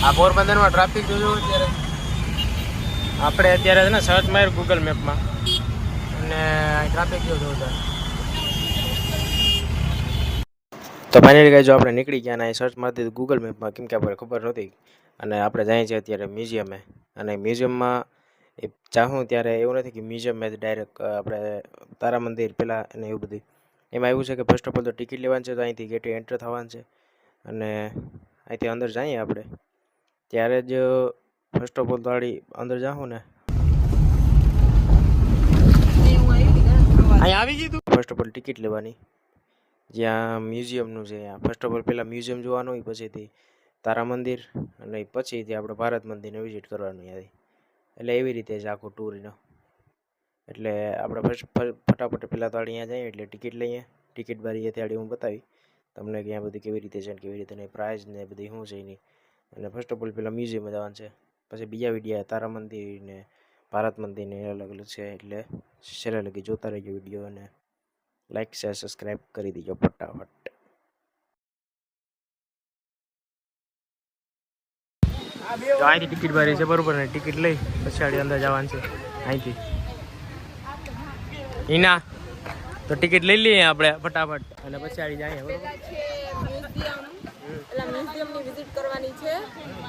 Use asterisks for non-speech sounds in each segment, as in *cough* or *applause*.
આ પોરબંદરમાં ટ્રાફિક જોયું અત્યારે. આપણે અત્યારે છે ને સર્ચ માર્યું ગૂગલ મેપમાં અને ટ્રાફિક જોયું તો ફાઇનલી ગાઈ જો આપણે નીકળી ગયા અને સર્ચ મારી દીધું ગૂગલ મેપમાં કેમ કે આપણે ખબર નહોતી. અને આપણે જઈએ છીએ અત્યારે મ્યુઝિયમે અને મ્યુઝિયમમાં એ જાઉં ત્યારે એવું નથી કે મ્યુઝિયમમાં ડાયરેક્ટ આપણે તારા મંદિર પહેલાં અને એવું બધું. એમાં એવું છે કે ફર્સ્ટ ઓફ ઓલ તો ટિકિટ લેવાની છે તો અહીંથી ગેટે એન્ટર થવાનું છે. અને અહીંથી અંદર જઈએ આપણે. ત્યારે જ ફર્સ્ટ ઓફ ઓલ તો અંદર જાઉં ને. અહીં આવી ગયું ફર્સ્ટ ઓફ ઓલ ટિકિટ લેવાની. જ્યાં મ્યુઝિયમનું છે ફર્સ્ટ ઓફ ઓલ પહેલાં મ્યુઝિયમ જોવાનું હોય પછીથી તારા મંદિર અને પછીથી આપણે ભારત મંદિરને વિઝિટ કરવાનું યાદી એટલે એવી રીતે છે આખું ટૂરનો એટલે આપણે ફર્સ્ટ ફટાફટ પહેલાં તો અહીંયા જઈએ એટલે ટિકિટ લઈએ. ટિકિટ બારી ત્યાંથી હું બતાવી. તમને કે અહીંયા બધી કેવી રીતે છે કેવી રીતે નહીં પ્રાઇઝ ને બધી શું છે એની અને ફર્સ્ટ ઓફ ઓલ પહેલાં મ્યુઝિયમમાં જવાનું છે. પછી બીજા વિડીયા તારા મંદિર ને ભારત મંદિર ને અલગ અલગ છે એટલે છેલ્લે લગી જોતા રહેજો વીડિયો અને લાઈક શેર સબસ્ક્રાઈબ કરી દેજો ફટાફટ. તો અહીંથી ટિકિટ ભરી છે બરોબર ને? ટિકિટ લઈ પછી આડી અંદર જવાનું છે. અહીંથી ઈના તો ટિકિટ લઈ લઈએ આપણે ફટાફટ. અને પછી આડી જઈએ બરોબર? પેલા મ્યુઝિયમની વિઝિટ કરવાની છે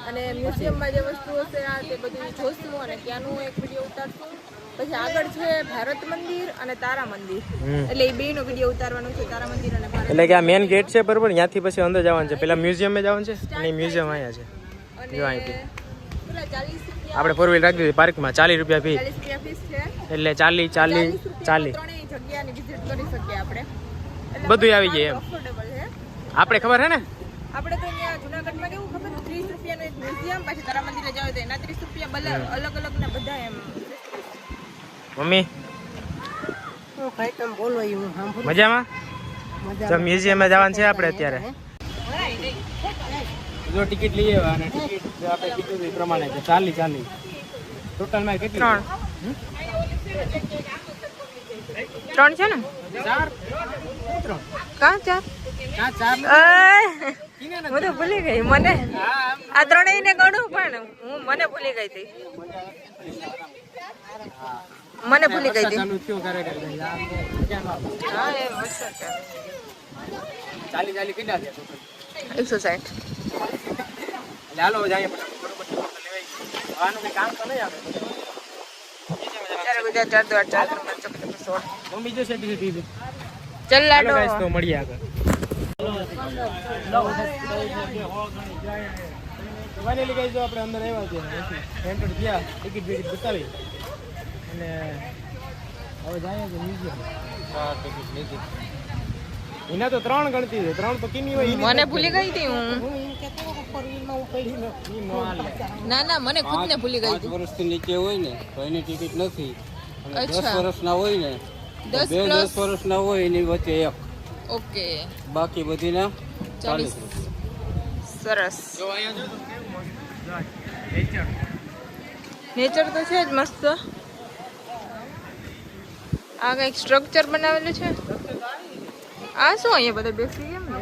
અને મ્યુઝિયમમાં જે વસ્તુઓ છે આ તે બધું જોશું અને ત્યાંનું એક વીડિયો ઉતારશું. પછી આગળ છે ભારત મંદિર અને તારા મંદિર. એટલે એ બેનો વીડિયો ઉતારવાનો છે તારા મંદિર અને એટલે કે આ મેન ગેટ છે બરોબર? ત્યાંથી પછી અંદર જવાનું છે. પેલા મ્યુઝિયમે જવાનું છે અને મ્યુઝિયમ અહીંયા છે. જો અહીંથી. ચાલીસ આપણે ફોર વ્હીલ રાખી દીધી પાર્કમાં ચાલીસ રૂપિયા ફી ચાલીસ એટલે ચાલી ચાલી ચાલી. બધુંય આવી જાય એમ. આપણે ખબર હે ને? આપણે તો અહીંયા જુનાગઢમાં કેવું ખબર? ત્રીસ રૂપિયાનું એક મ્યુઝિયમ પછી તારા મંદિરે જાવ તો એના ત્રીસ રૂપિયા બધા અલગ અલગ ને બધા એમ. મમ્મી? તમે બોલો એ હું સાંભળું. મજામાં? તો મ્યુઝિયમે જવાનું છે આપણે અત્યારે. જો ટિકિટ લઈએ અને ટિકિટ આપણે કીધું એ પ્રમાણે છે. ચાલી ચાલી. ટોટલમાં કેટલી? ત્રણ. ત્રણ છે ને? કા ચાર? હા તો ભૂલી ગઈ મને? આ ત્રણેય ને ગણું પણ હું મને ભૂલી ગઈ હતી. મને ભૂલી ગઈ હતી. ચાલુ ચાલી. ચાલી કેટલા છે એકસો સાઠ. હાલો જઈએ. કામ તો નહીં આવે. ગુજરાત ચાર સોળ. સેટી ચલ લાડો તો મળી આગળ. ફાઇનલી ગઈ જો આપણે અંદર આવ્યા છે એન્ટર ગયા ટિકિટ બિકિટ બતાવી. અને હવે જાય છે મ્યુઝિયમ એના તો ત્રણ ગણતી છે ત્રણ તો કિની હોય મને ભૂલી ગઈ હતી હું. ન નો મને ખુદ ને ભૂલી ગઈ હતી. વર્ષથી નીચે હોય ને તો એની ટિકિટ નથી. દસ. વર્ષના હોય ને બે? દસ વર્ષના હોય એની વચ્ચે એક. ઓકે. બાકી બધીના ચાલીસ. ચાલીસ સરસ. નેચર તો છે જ મસ્ત. આ કંઈક સ્ટ્રક્ચર બનાવેલું છે? આ શું અહીંયા બધા બેસી કેમ ને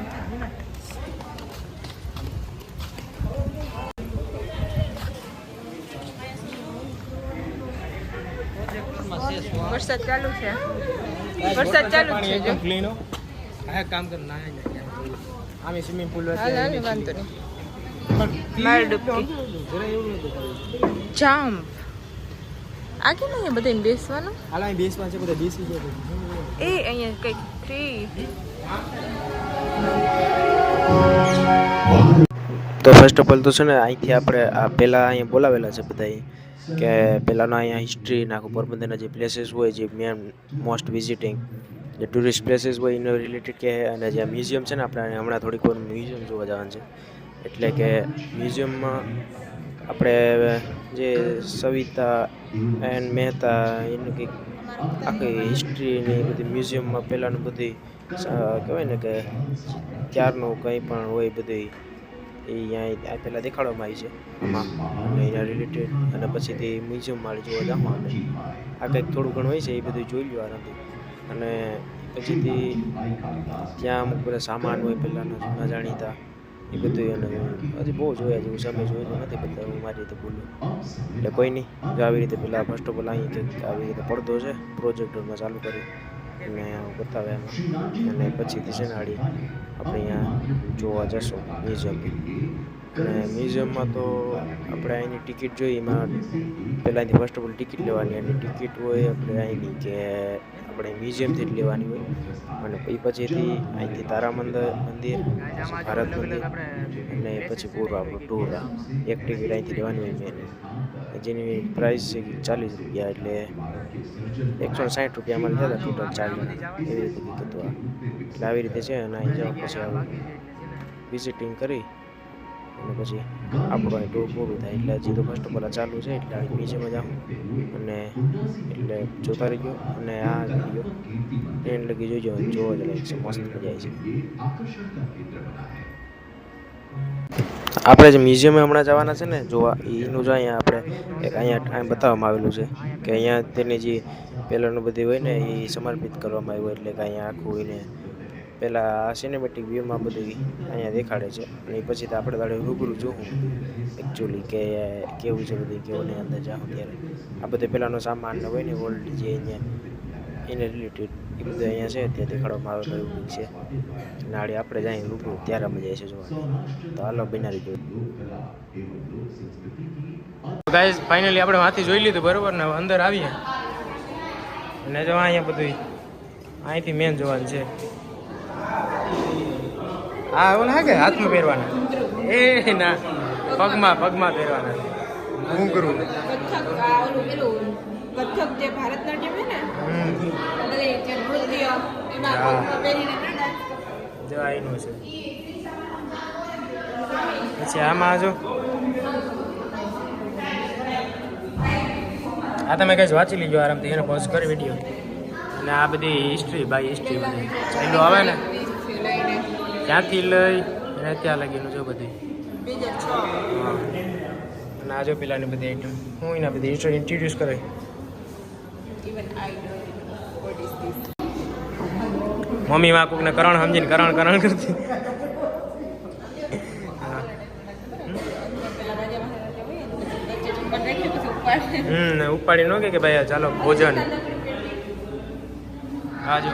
વરસાદ ચાલુ છે. વરસાદ ચાલુ છે જો. હો. આ કામ કર ના આમે સ્વિમિંગ પુલ હાલ હાલ વાંધો નહીં. માર ડૂબકી. જામ આ કેમ અહીંયા બધા બેસવાનું? હાલ અહીં બેસવા છે બધા બેસી જાય એ અહીંયા કંઈક થ્રી તો ફર્સ્ટ ઓફ ઓલ તો છે ને અહીંથી આપણે આ પહેલાં અહીંયા બોલાવેલા છે બધા કે પહેલાંના અહીંયા હિસ્ટ્રી નાખું પોરબંદરના જે પ્લેસીસ હોય, જે મેન મોસ્ટ વિઝિટિંગ જે ટુરિસ્ટ પ્લેસીસ હોય, એનો રિલેટેડ કે અને જે મ્યુઝિયમ છે ને આપણે હમણાં થોડીક વાર મ્યુઝિયમ જોવા જવાનું છે. એટલે કે મ્યુઝિયમમાં આપણે જે સવિતા એન્ડ મહેતા, એનું કંઈક આખી હિસ્ટ્રીની બધી મ્યુઝિયમમાં પહેલાંનું બધી કહેવાય ને કે ત્યારનું કંઈ પણ હોય બધી એ અહીંયા પહેલાં દેખાડવામાં આવી છે. આમાં અને એના રિલેટેડ અને પછીથી મ્યુઝિયમમાં જોવા જવાનું આ કંઈક થોડું ઘણું હોય છે એ બધું જોઈ લો આરામથી. અને પછીથી ત્યાં અમુક બધા સામાન હોય પહેલાંના જૂના જાણીતા એ બધું એને હજી બહુ જોયા જેવું સામે જોયેલું નથી બધા હું મારી રીતે બોલું. એટલે કોઈ નહીં જો આવી રીતે પહેલાં ફર્સ્ટ ઓફ ઓલ અહીં કંઈક આવી રીતે પડદો છે પ્રોજેક્ટરમાં ચાલુ કરી અને બતાવે એમાં. અને પછીથી છે આડી આપણે અહીંયા જોવા જશું મ્યુઝિયમ અને મ્યુઝિયમમાં તો આપણે અહીંની ટિકિટ જોઈએ, એમાં પહેલાં અહીંથી ફર્સ્ટ ઓફ ઓલ ટિકિટ લેવાની અને ટિકિટ હોય, આપણે અહીંની કે આપણે મ્યુઝિયમથી જ લેવાની હોય. અને એ પછીથી અહીંથી તારા મંદિર ભારત મંદિર, અને પછી પૂરું આપણું ટૂર એક ટિકિટ અહીંથી લેવાની હોય મેન જેની પ્રાઇસ કે ચાલીસ રૂપિયા એટલે એકસો સાઠ રૂપિયા અમારે થયા ટોટલ ચાર્જ એવી રીતે કીધું હતું એટલે આવી રીતે છે અને અહીં જાઓ પછી આવું વિઝિટિંગ કરી અને પછી આપણું અહીં ટૂર પૂરું થાય. એટલે હજી તો આ ચાલુ છે, એટલે અહીં મ્યુઝિયમ જ અને એટલે જોતા રહીજો અને આ વીડિયો ટ્રેન લગી જોઈજો જોવા જ લાગશે મસ્ત મજા આવી છે. આપણે જે મ્યુઝિયમે હમણાં જવાના છે ને, જોવા, એનું જો અહીંયા આપણે એક અહીંયા અહીં બતાવવામાં આવેલું છે કે અહીંયા તેની જે પહેલાંનું બધી હોય ને, એ સમર્પિત કરવામાં આવ્યું એટલે કે અહીંયા આખું એને પહેલાં સિનેમેટિક વ્યૂમાં બધું અહીંયા દેખાડે છે. અને પછી તો આપણે તારે રૂબરૂ જોવું એકચ્યુઅલી કે કેવું છે બધું, કેવું નહીં, અંદર જાઉં ત્યારે. આ બધું પહેલાંનો સામાન હોય ને ઓલ્ડ જે અહીંયા એને રિલેટેડ એ બધું અહીંયા છે ત્યાં દેખાડવામાં આવેલું એવું કંઈક છે. નાળી આપણે જાય રૂબરૂ ત્યારે અમે જઈએ છીએ જોવાની. તો હાલો બનાવી જોઈએ ગાઈઝ ફાઇનલી આપણે વાંથી જોઈ લીધું બરોબર ને? અંદર આવીએ. અને જો અહીંયા બધું અહીંથી મેન જોવાનું છે. હા ઓલા હા કે હાથમાં પહેરવાના? એ ના પગમાં પગમાં પહેરવાના. ઘૂંઘરું કથક જે ભારતનાટ્યમ છે ને જે નૃત્ય એમાં પહેરીને. જો આઈનું છે. પછી આમાં જો. આ તમે કઈ વાંચી લીજો આરામથી એને પોઝ કરી વીડિયો અને આ બધી હિસ્ટ્રી બાય હિસ્ટ્રી બધી. ચાલ્યું આવે ને? ત્યાંથી લઈ અને ત્યાં લગીનું જો બધી. હા. અને આ જો પેલાની બધી આઈટમ હું એના બધી હિસ્ટ્રી ઇન્ટ્રોડ્યુસ કરે મમ્મી માં કોકને કરણ સમજીને કરણ કરણ કરતી. હમ ઉપાડી નો કે ભાઈ ચાલો ભોજન. હા જો.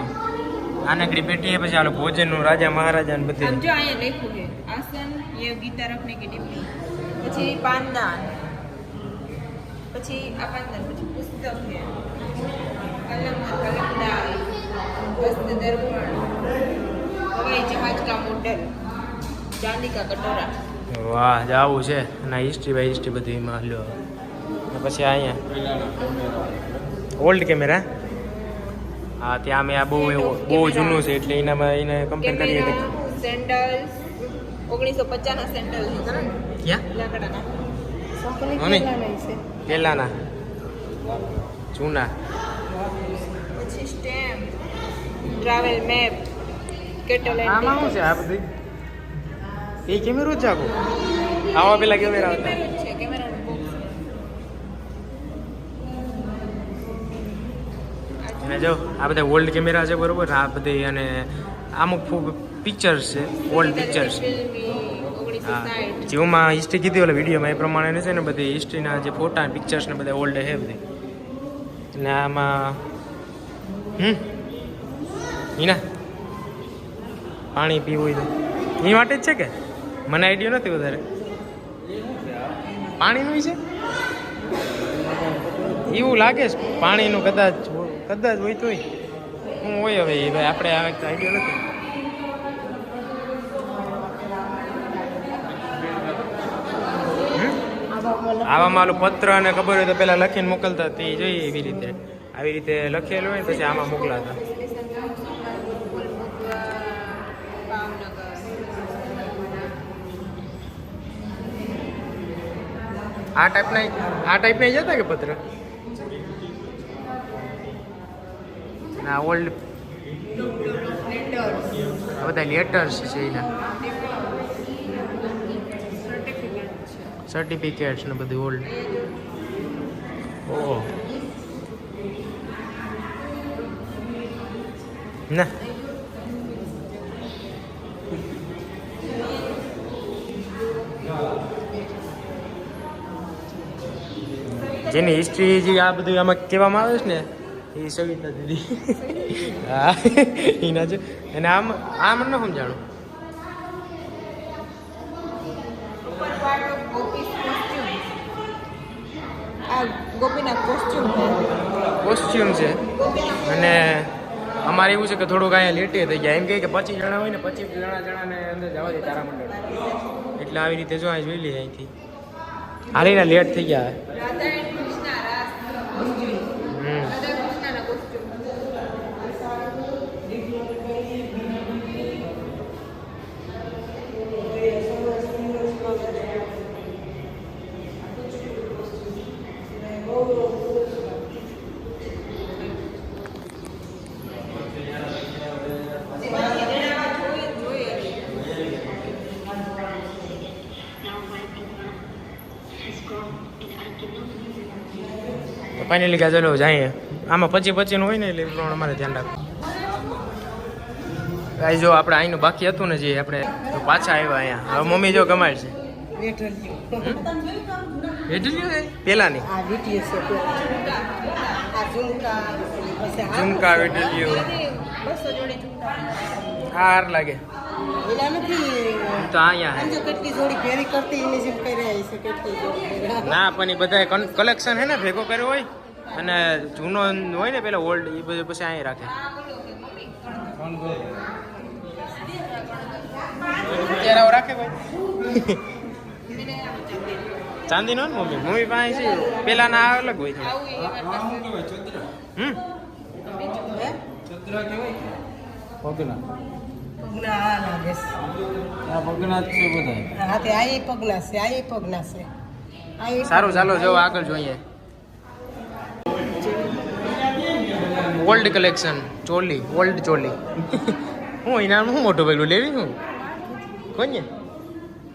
આનકડી પેટી હે પછી આલો ભોજનનું રાજા મહારાજા ને બધું જો અહીંયા લખ્યું છે આસન યે ગીતા રખને કે ડિપની પછી પાનદાન. પછી આ પાનદાન પછી પુસ્તક છે. વાહ જાવું છે. અને હિસ્ટ્રી બાય હિસ્ટ્રી બધી એમાં લો અને પછી અહીંયા. ઓલ્ડ કેમેરા હા ત્યાં મેં આ બહુ એવું બહુ જૂનું છે એટલે એનામાં એને કમ્પેર કરીએ તો સેન્ડલ્સ ઓગણીસો પચાસના સેન્ડલ છે ને? ક્યાં? લાકડાના. પહેલાના. જૂના. ટ્રાવેલ મેપ કેટલ આમાં શું છે આ બધી એ કેમેરો જ જાગો આવા પેલા કેમેરા હતા અને જો આ બધા ઓલ્ડ કેમેરા છે બરોબર આ બધી અને અમુક પિક્ચર્સ છે ઓલ્ડ પિક્ચર્સ હા જેમાં હિસ્ટ્રી કીધી ઓલા વિડીયોમાં એ પ્રમાણે છે ને બધી હિસ્ટ્રીના જે ફોટા પિક્ચર્સ ને બધા ઓલ્ડ છે બધી અને આમાં હમ ઈના? પાણી પીવું એ માટે જ છે કે? મને આઈડિયો નથી વધારે. પાણીનું છે? એવું લાગે છે. પાણીનું કદાચ કદાચ હોય તોય. હું હોય હવે એ ભાઈ આપણે આ આઈડિયો નથી. આવામાં આલું પત્ર અને ખબર હોય તો પેલા લખીને મોકલતા તે જોઈએ એવી રીતે. આવી રીતે લખેલું હોય પછી આમાં મોકલાતા. આ ટાઈપના આ ટાઈપના જતા કે પત્ર ના ઓલ્ડ આ બધા લેટર્સ છે એના. સર્ટિફિકેટ્સ ને બધું ઓલ્ડ ઓહો. ના. જેની હિસ્ટ્રી જે આ બધું આમાં કહેવામાં આવે છે ને, એ સવિતા દીદી. હા એના છે અને આમ, આ મને ન સમજાણું. કોસ્ચ્યુમ છે. અને અમારે એવું છે કે થોડુંક અહીંયા લેટે થઈ ગયા. એમ કહે કે પચીસ જણા હોય ને, પચીસ જણા જણાને અંદર જવા દે તારામંડળ એટલે આવી રીતે જો અહીં જોઈ લઈએ અહીંથી. હાલીને લેટ થઈ ગયા. ફાઇનલી કે ચલો જઈએ આમાં પચી પછીનું હોય ને એટલે પ્રમાણે અમારે ધ્યાન રાખવું. ભાઈ જો આપણે અહીંનું બાકી હતું ને જે આપણે પાછા આવ્યા અહીંયા. હવે મમ્મી જો કમાડ છે પેલાની ઝુમકા પછી વેટલ્યું હાર લાગે. નથી તો અહીંયા આમ જો કેટલી જોડી ભેરી કરતી એની જેમ કરી રહી છે કેટલી જોડી. ના પણ એ બધા કલેક્શન હે ને ભેગો કર્યો હોય અને જૂનો હોય ને પેલા ઓલ્ડ એ બધું પછી અહીં રાખે. રાખે ભાઈ. ચાંદી નો ને મમ્મી મમ્મી પાસે છે પેલા ના અલગ હોય છે. હમ? ઓકે પગના પગના આ લાગે છે. આ પગના જ છે બધા હા તે આ એ પગના છે આ એ પગના છે. આ ય સારું ચાલો જો આગળ જોઈએ. Old collection choli old choli. હું એના હું મોટું પેલું લેવી હું? કોને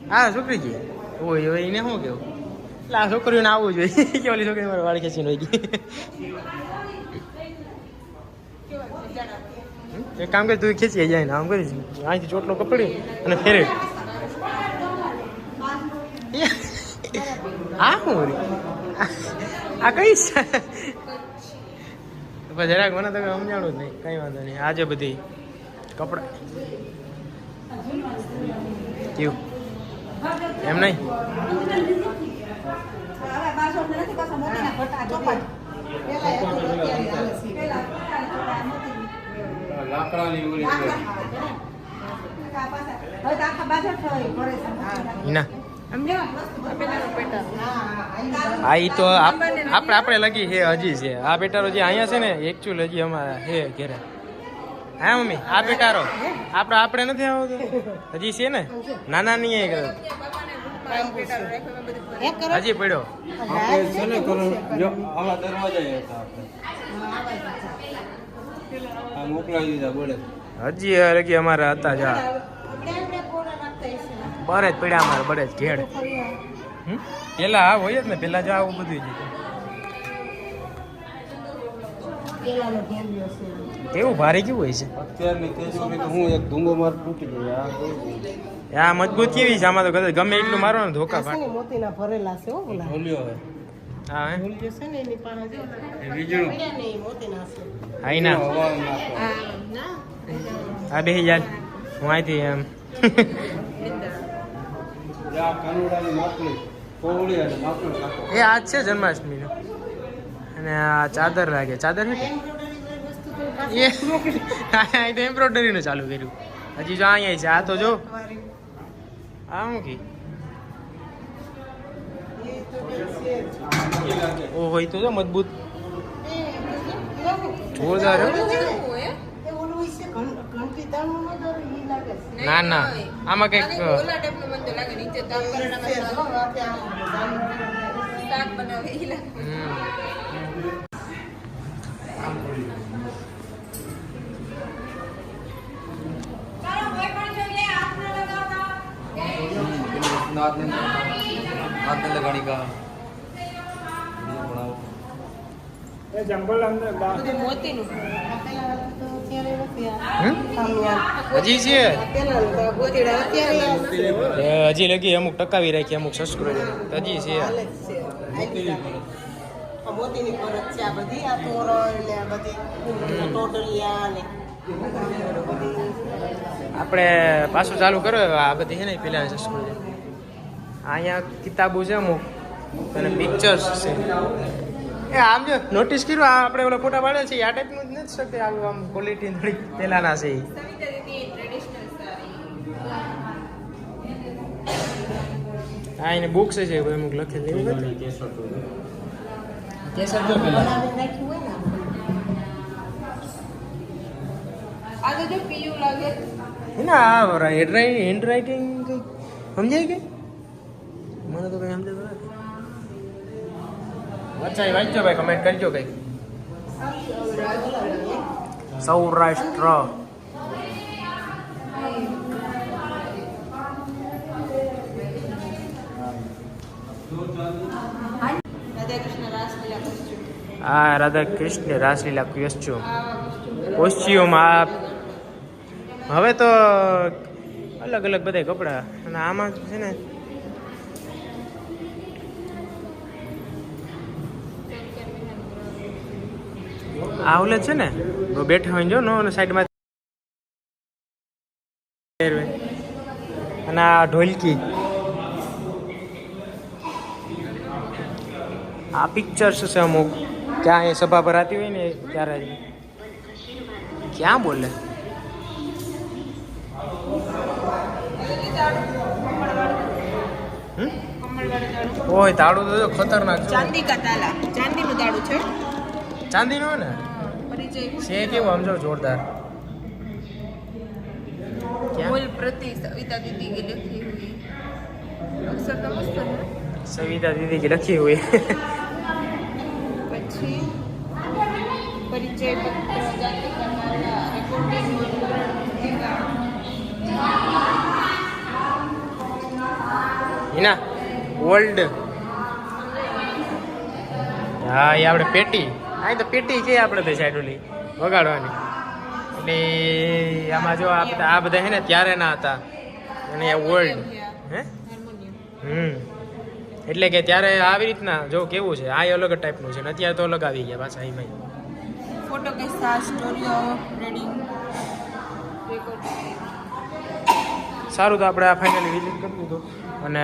હા છોકરીજી? ઓય ઓય એને શું કેવું એટલે આ છોકરીઓને આવવું જોઈએ. *laughs* કે ઓલી છોકરી મારે વાળ ખેંચીને વહી ગઈ? એક કામ કરી તું ખેંચી જાય ને, આમ કરી અહીંથી ચોટલો કપડી અને ફેરે. *laughs* આ વળી? આ કઈ છે? જરાક મને તો કઈ સમજાણું જ નહીં, કઈ વાંધો નહીં. આજે બધી કપડા. કેવું? એમ નહીં? લાકડાની ઓલી. આ ઈ તો આપણે આપણે લગી હે હજી છે. આ બેટારો જે અહીંયા છે ને એકચ્યુઅલ હજી અમારા હે ઘરે. હા મમ્મી? આ બેટારો? આપણે આપણે નથી આવતો? હજી છે ને? નાના નહીં એ બાપાને ગ્રુપમાં પેટારો રાખ્યો મેં બધું એક કરો. હજી પડ્યો આપણે છે ને કલર જો આવા દરવાજા એ હતા આપણે આ મોકલાવી દીધા બોલે. હજી અમારા હતા જા બરે જ પડ્યા અમારે બરે જ ઘેડ. પેલા આ હોય જ ને પેલા જો આવું બધું જ કેવું ભારે કેવું હોય છે? અત્યારની તેજોરી તો હું એક ધૂંગો માર તૂટી ગયો આ મજબૂત કેવી છે આમાં તો કદાચ ગમે એટલું મારો ને ધોકા ફાટે. મોતીના ભરેલા છે હો બોલા ઢોલ્યો હવે. હા હે? જશે ને એની પાસે. જો એ વીજળું પડ્યા ને. હા ના. આ બેસી જાય હું અહીંથી એમ. એ આજ છે જન્માષ્ટમીનું. અને આ ચાદર લાગે ચાદર છે કે? એ. અહીં તો એમ્બ્રોઇડરીનું ચાલુ કર્યું. હજી જો અહીંયા છે. આ તો જો. આ શું કી? ઓહો હોય તો જો મજબૂત. જોરદાર ન. ના ના. આમાં કંઈક ખાલી ઓલા ટાઈપનું મને તો લાગે નીચે તાપ કરવાના છે, હો, રાતે આમ જાનું. શાક બનાવે ઈ લાગે હમ. નાદ ને. હજી છે? એ હજી લગી અમુક ટકાવી રાખી અમુક સંસ્કૃતિ હજી છે. મોતીની પરત. છે. આ બધી આ તોરણ ને બધી ટોટલિયા ને આપણે પાછું ચાલુ કરો. આ બધી છે ને પેલા સ્કૂલ અહીંયા કિતાબો છે અમુક. અને પિક્ચર્સ છે. એ આમ જો નોટિસ કર્યું આ આપણે ઓલા ફોટા પાડે છે આ ટાઈપનું જ નથી શકતી આવું આમ ક્વોલિટી થોડી પહેલાંના છે. હા એને બુક્સ છે ભાઈ અમુક લખેલી કેસર જો પેલા. આ તો જો પીયુ લાગે. ના હેન્ડ રાઇટિંગ સમજાય કે? મને તો કઈ સમજાતું નથી. અચ્છા વાંચજો ભાઈ કમેન્ટ કરજો કઈ સૌરાષ્ટ્ર. આ રાધા કૃષ્ણ રાસલીલા કોસ્ચ્યુમ કોસ્ચ્યુમ આ હવે તો અલગ અલગ બધા કપડા. અને આમાં છે ને આ ઓલે છે ને? બેઠા હોય જો નો અને સાઈડમાં અને આ ઢોલકી. આ પિક્ચર્સ છે અમુક. ક્યાં એ સભા ભરાતી હોય ને ત્યારે. ક્યાં બોલે? ઓય તાળું તો ખતરનાક ચાંદી કા તાલા. ચાંદીનું તાળું છે. ચાંદીનું ને? પરિચય છે કેવું આમ જો જોરદાર ક્યાં मूल प्रति सविता दीदी की लिखी हुई अक्षर तो मस्त है સવિતા દીદી की લખી हुई પછી પરિચય પત્ર જાતિ કરનારા રેકોર્ડિંગ હિના ઓલ્ડ હા એ આપણે પેટી આ તો પેટી છે આપણે તો સાઈડ વગાડવાની. એટલે આમાં જો આ બધા આ બધા છે ને ત્યારે ના હતા. અને ઓલ્ડ હે? હમ. એટલે કે ત્યારે આવી રીતના જો કેવું છે આ અલગ ટાઈપનું છે ને અત્યારે તો અલગ આવી ગયા પાછા એમાં ફોટો કિસ્સા સ્ટોરીઓ રેડિંગ સારું તો આપણે આ ફાઇનલી વિઝિટ કરી દીધું. અને